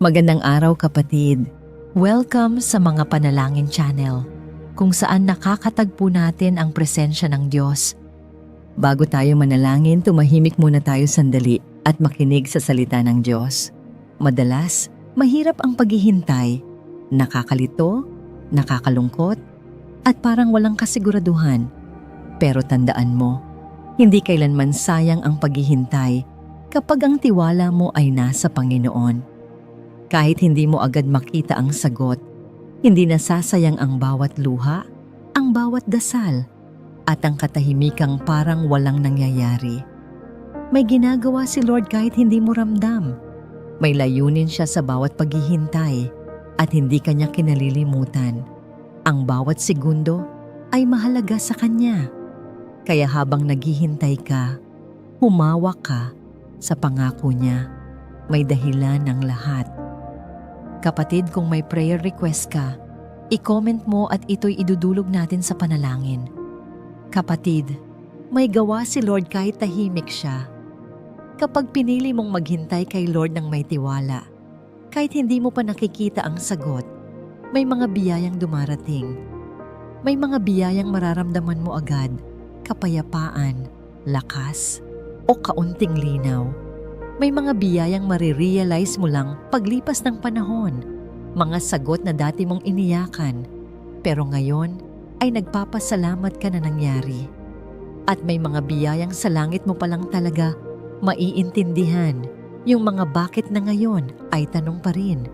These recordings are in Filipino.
Magandang araw kapatid. Welcome sa mga panalangin channel kung saan nakakatagpo natin ang presensya ng Diyos. Bago tayo manalangin, tumahimik muna tayo sandali at makinig sa salita ng Diyos. Madalas, mahirap ang paghihintay, nakakalito, nakakalungkot, at parang walang kasiguraduhan. Pero tandaan mo, hindi kailanman sayang ang paghihintay kapag ang tiwala mo ay nasa Panginoon. Kahit hindi mo agad makita ang sagot, hindi nasasayang ang bawat luha, ang bawat dasal, at ang katahimikang parang walang nangyayari. May ginagawa si Lord kahit hindi mo ramdam. May layunin siya sa bawat paghihintay at hindi kanya kinalilimutan. Ang bawat segundo ay mahalaga sa kanya. Kaya habang naghihintay ka, humawak ka sa pangako niya. May dahilan ng lahat. Kapatid, kung may prayer request ka, i-comment mo at ito'y idudulog natin sa panalangin. Kapatid, may gawa si Lord kahit tahimik siya. Kapag pinili mong maghintay kay Lord ng may tiwala, kahit hindi mo pa nakikita ang sagot, may mga biyayang dumarating. May mga biyayang mararamdaman mo agad, kapayapaan, lakas, o kaunting linaw. May mga biyayang marirealize mo lang paglipas ng panahon. Mga sagot na dati mong iniyakan, pero ngayon ay nagpapasalamat ka na nangyari. At may mga biyayang sa langit mo palang talaga maiintindihan. Yung mga bakit na ngayon ay tanong pa rin.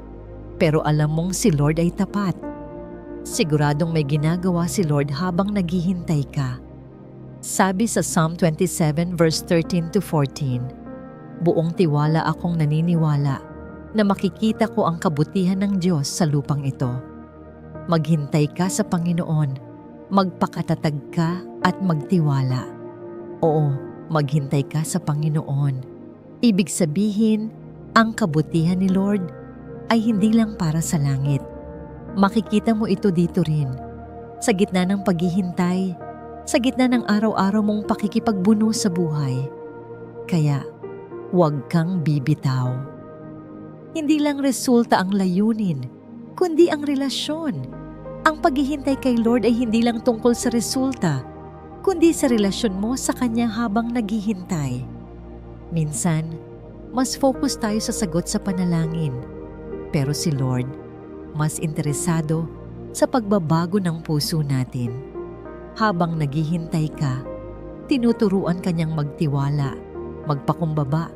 Pero alam mong si Lord ay tapat. Siguradong may ginagawa si Lord habang naghihintay ka. Sabi sa Psalm 27 verse 13 to 14, Buong tiwala akong naniniwala na makikita ko ang kabutihan ng Diyos sa lupang ito. Maghintay ka sa Panginoon, magpakatatag ka at magtiwala. Oo, maghintay ka sa Panginoon. Ibig sabihin, ang kabutihan ni Lord ay hindi lang para sa langit. Makikita mo ito dito rin. Sa gitna ng paghihintay, sa gitna ng araw-araw mong pakikipagbuno sa buhay. Kaya, huwag kang bibitaw. Hindi lang resulta ang layunin, kundi ang relasyon. Ang paghihintay kay Lord ay hindi lang tungkol sa resulta, kundi sa relasyon mo sa Kanya habang naghihintay. Minsan, mas focus tayo sa sagot sa panalangin. Pero si Lord, mas interesado sa pagbabago ng puso natin. Habang naghihintay ka, tinuturuan kanyang magtiwala, magpakumbaba,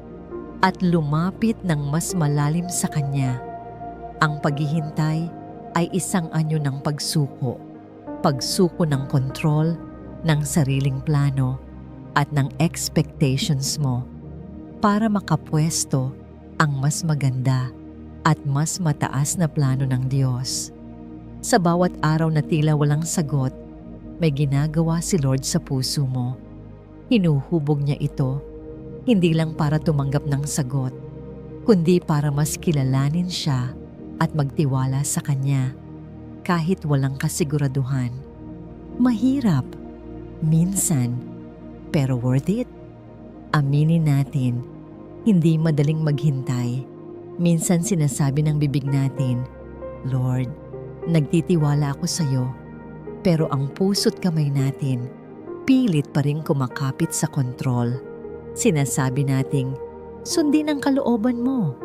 at lumapit ng mas malalim sa Kanya. Ang paghihintay ay isang anyo ng pagsuko, pagsuko ng kontrol, ng sariling plano, at ng expectations mo para makapwesto ang mas maganda at mas mataas na plano ng Diyos. Sa bawat araw na tila walang sagot, may ginagawa si Lord sa puso mo. Hinuhubog niya ito hindi lang para tumanggap ng sagot, kundi para mas kilalanin siya at magtiwala sa kanya kahit walang kasiguraduhan. Mahirap, minsan, pero worth it. Aminin natin, hindi madaling maghintay. Minsan sinasabi ng bibig natin, Lord, nagtitiwala ako sa iyo, pero ang puso't kamay natin, pilit pa rin kumakapit sa kontrol Sinasabi nating, sundin ang kalooban mo.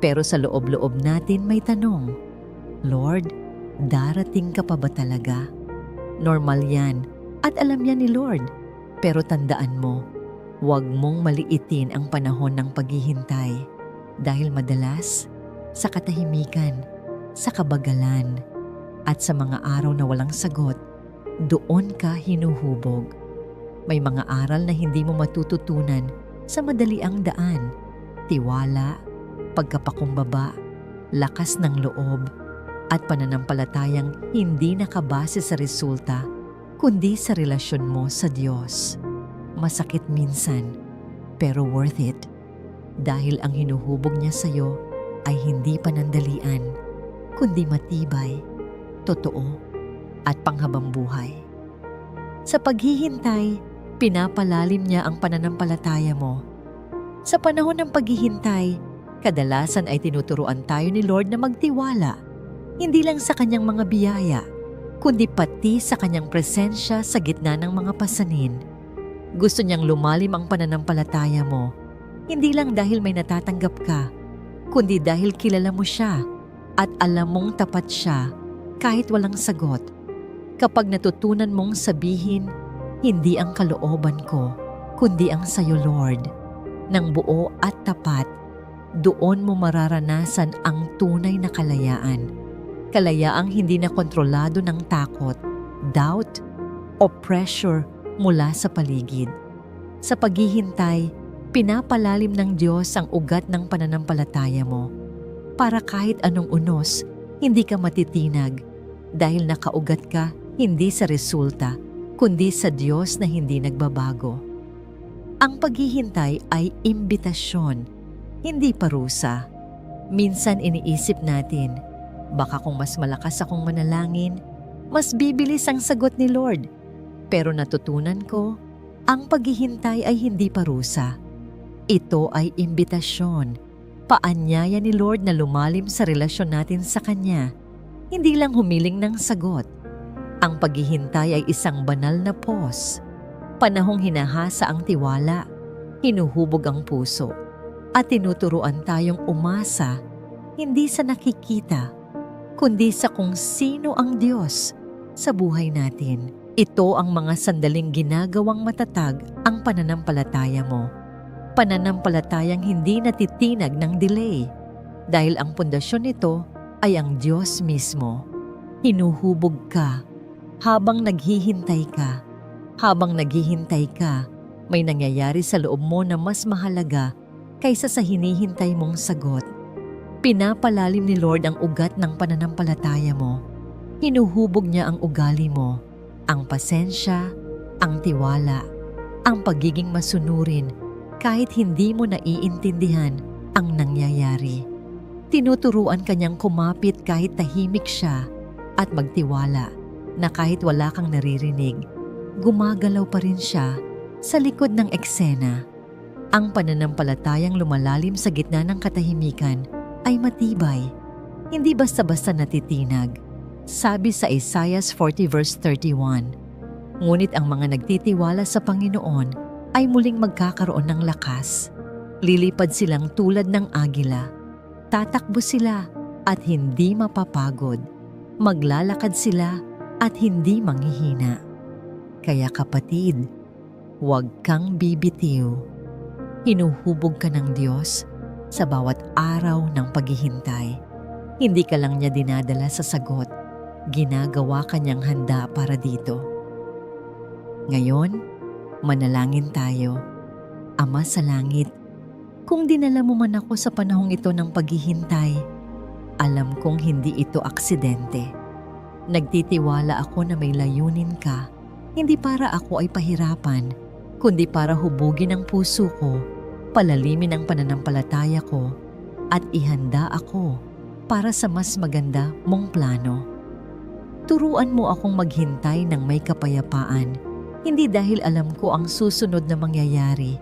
Pero sa loob-loob natin may tanong, Lord, darating ka pa ba talaga? Normal yan at alam yan ni Lord. Pero tandaan mo, huwag mong maliitin ang panahon ng paghihintay dahil madalas sa katahimikan, sa kabagalan, at sa mga araw na walang sagot, doon ka hinuhubog may mga aral na hindi mo matututunan sa madaliang daan. Tiwala, pagkapakumbaba, lakas ng loob, at pananampalatayang hindi nakabase sa resulta, kundi sa relasyon mo sa Diyos. Masakit minsan, pero worth it. Dahil ang hinuhubog niya sa iyo ay hindi panandalian, kundi matibay, totoo, at panghabang buhay. Sa paghihintay, pinapalalim niya ang pananampalataya mo. Sa panahon ng paghihintay, Kadalasan ay tinuturuan tayo ni Lord na magtiwala, hindi lang sa kanyang mga biyaya, kundi pati sa kanyang presensya sa gitna ng mga pasanin. Gusto niyang lumalim ang pananampalataya mo, hindi lang dahil may natatanggap ka, kundi dahil kilala mo siya at alam mong tapat siya kahit walang sagot. Kapag natutunan mong sabihin, hindi ang kalooban ko, kundi ang sayo Lord, ng buo at tapat, doon mo mararanasan ang tunay na kalayaan. Kalayaang hindi na kontrolado ng takot, doubt, o pressure mula sa paligid. Sa paghihintay, pinapalalim ng Diyos ang ugat ng pananampalataya mo para kahit anong unos, hindi ka matitinag dahil nakaugat ka hindi sa resulta, kundi sa Diyos na hindi nagbabago. Ang paghihintay ay imbitasyon, hindi parusa. Minsan iniisip natin, baka kung mas malakas akong manalangin, mas bibilis ang sagot ni Lord. Pero natutunan ko, ang paghihintay ay hindi parusa. Ito ay imbitasyon. Paanyaya ni Lord na lumalim sa relasyon natin sa Kanya. Hindi lang humiling ng sagot. Ang paghihintay ay isang banal na pos. Panahong hinahasa ang tiwala, hinuhubog ang puso, at tinuturuan tayong umasa hindi sa nakikita, kundi sa kung sino ang Diyos sa buhay natin. Ito ang mga sandaling ginagawang matatag ang pananampalataya mo. Pananampalatayang hindi natitinag ng delay dahil ang pundasyon nito ay ang Diyos mismo. Hinuhubog ka habang naghihintay ka. Habang naghihintay ka, may nangyayari sa loob mo na mas mahalaga kaysa sa hinihintay mong sagot. Pinapalalim ni Lord ang ugat ng pananampalataya mo. Hinuhubog niya ang ugali mo, ang pasensya, ang tiwala, ang pagiging masunurin kahit hindi mo naiintindihan ang nangyayari. Tinuturuan kanyang kumapit kahit tahimik siya at magtiwala na kahit wala kang naririnig, gumagalaw pa rin siya sa likod ng eksena. Ang pananampalatayang lumalalim sa gitna ng katahimikan ay matibay, hindi basta-basta natitinag. Sabi sa Isaiah 40 verse 31, Ngunit ang mga nagtitiwala sa Panginoon ay muling magkakaroon ng lakas. Lilipad silang tulad ng agila. Tatakbo sila at hindi mapapagod. Maglalakad sila at hindi manghihina. Kaya kapatid, huwag kang bibitiw. Hinuhubog ka ng Diyos sa bawat araw ng paghihintay. Hindi ka lang niya dinadala sa sagot, ginagawa kanyang handa para dito. Ngayon, manalangin tayo. Ama sa langit, kung dinala mo man ako sa panahong ito ng paghihintay, alam kong hindi ito aksidente. Nagtitiwala ako na may layunin ka, hindi para ako ay pahirapan, kundi para hubugin ang puso ko, palalimin ang pananampalataya ko, at ihanda ako para sa mas maganda mong plano. Turuan mo akong maghintay ng may kapayapaan, hindi dahil alam ko ang susunod na mangyayari,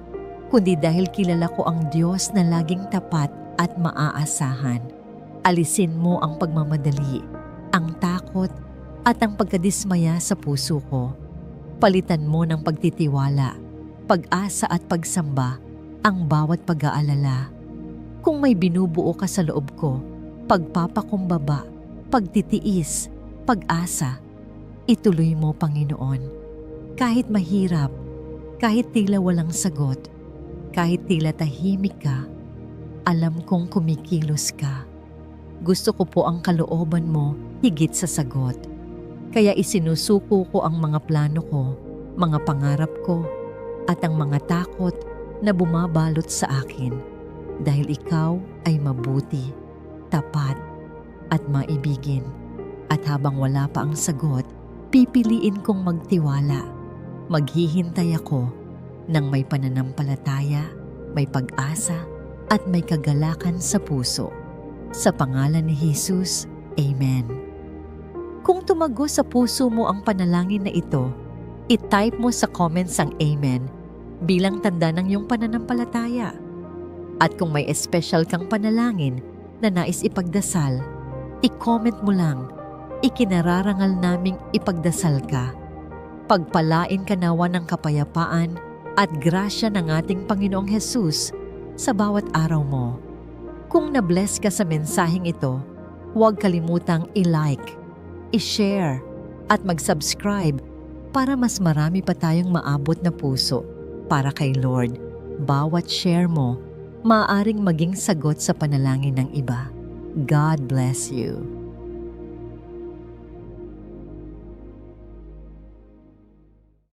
kundi dahil kilala ko ang Diyos na laging tapat at maaasahan. Alisin mo ang pagmamadali, ang takot at ang pagkadismaya sa puso ko. Palitan mo ng pagtitiwala, pag-asa at pagsamba ang bawat pag-aalala. Kung may binubuo ka sa loob ko, pagpapakumbaba, pagtitiis, pag-asa, ituloy mo Panginoon. Kahit mahirap, kahit tila walang sagot, kahit tila tahimik ka, alam kong kumikilos ka. Gusto ko po ang kalooban mo higit sa sagot. Kaya isinusuko ko ang mga plano ko, mga pangarap ko, at ang mga takot na bumabalot sa akin. Dahil ikaw ay mabuti, tapat, at maibigin. At habang wala pa ang sagot, pipiliin kong magtiwala. Maghihintay ako ng may pananampalataya, may pag-asa, at may kagalakan sa puso. Sa pangalan ni Jesus, Amen. Kung tumago sa puso mo ang panalangin na ito, i-type mo sa comments ang Amen bilang tanda ng iyong pananampalataya. At kung may espesyal kang panalangin na nais ipagdasal, i-comment mo lang. Ikinararangal naming ipagdasal ka. Pagpalain ka nawa ng kapayapaan at grasya ng ating Panginoong Hesus sa bawat araw mo. Kung na-bless ka sa mensaheng ito, huwag kalimutang i-like, i-share, at mag-subscribe para mas marami pa tayong maabot na puso para kay Lord. Bawat share mo, maaaring maging sagot sa panalangin ng iba. God bless you.